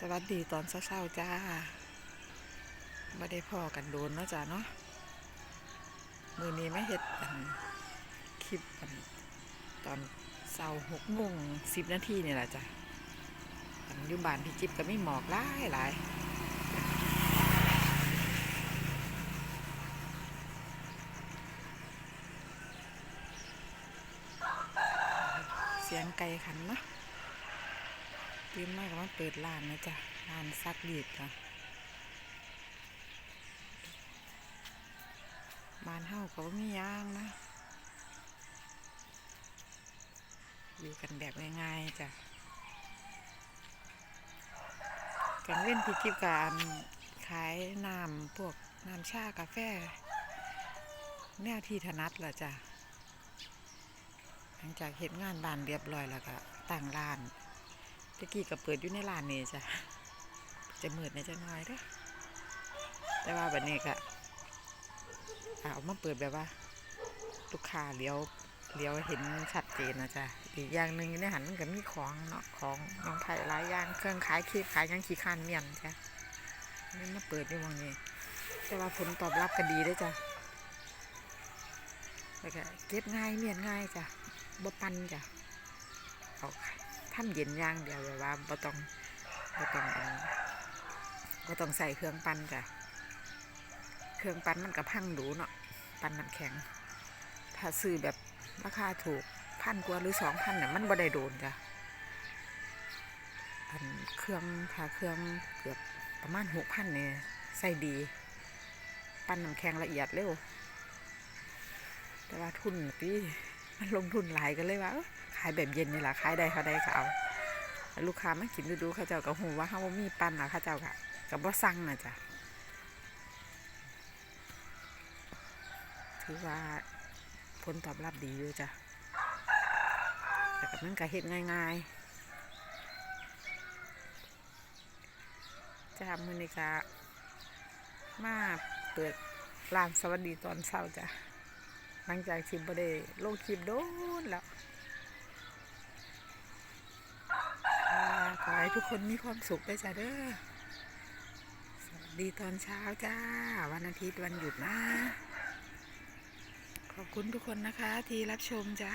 สวัสดีตอนเช้าๆจ้าไม่ได้พ่อกันโดนเนาะจ้าเนาะมือนี้ไม่เห็ดอันคลิปอันตอนเช้าหกโมงสิบนาทีนี่แหละจ้ะอันยู่บ้านพี่จิ๊บก็ไม่หมอกหลายหลายเสียงไก่ขันเนาะ ตื่นมากก็มาเปิดร้านนะจ๊ะร้านซักรีดจ้ะบ้านเฮาก็บ่มีหย่างนะอยู่กันแบบง่ายๆจ้ะกันเว้นพิจิบการขายน้ำพวกน้ำชากาแฟแนวที่ถนัดละจ้ะหลังจากเห็นงานบานเรียบร้อยแล้วก็ตั้งร้าน ตะกี้ก็เปิดอยู่ในร้านนี่จ้ะจะมืดในจะน้อยเด้อแต่ว่าแบัดนี้ก็เอามาเปิดแบบว่าลูกค้าเลี้ยวเลี้ยวเห็นชัดเจนนะจ๊ะอีกอย่างหนึ่งในหันมันก็มีของเนาะของน้องไผ่หลายอย่างเครื่องขายขี้ขายยังขี้คร้านเมียนจ้ะนี่มาเปิดอยู่หมองนี้แต่ว่าผลตอบรับก็ดีด้วยจ้ะแล้วก็เก็บง่ายเมียนง่ายจ้ะบ่ปันจ้ะเอา ทำเย็นย่างเดียวแบบว่าบ่ต้องบ่ต้องอันบ่ต้องใส่เครื่องปั้นจ้ะเครื่องปั้นมันก็พังดูเนาะปั้นน้ำแข็ง ถ้าซื้อแบบราคาถูกพันกว่าหรือสองพันเนี่ยมันบ่ได้โดนจ้ะอันเครื่องถ้าเครื่องเกือบประมาณหกพันเนี่ยใส่ดี ปั้นน้ำแข็งละเอียดเร็วแต่ว่าทุนพี่มันลงทุนหลายกันเลยว่าายแบบเย็นนี่แหละขายได้เขาได้ก็เอาลูกค้ามากินดูๆเขาเจ้าก็หูว่าเขาบ่มีปั้นนะเขาเจ้าก็ก็บ่สั่งนะจ๊ะถือว่าผลตอบรับดีอยู่จ้ะแต่กับมันก็เฮ็ดง่ายๆจ้ามือนี้ก็มาเปิดร้านสวัสดีตอนเช้าจ้ะหลังจากที่บ่ได้ลงคลิปโดนแล้วอ่าขอให้ ทุกคนมีความสุขด้วยจ้ะเด้อสวัสดีตอนเช้าจ้า วันอาทิตย์วันหยุดนะ ขอบคุณทุกคนนะคะที่รับชมจ้า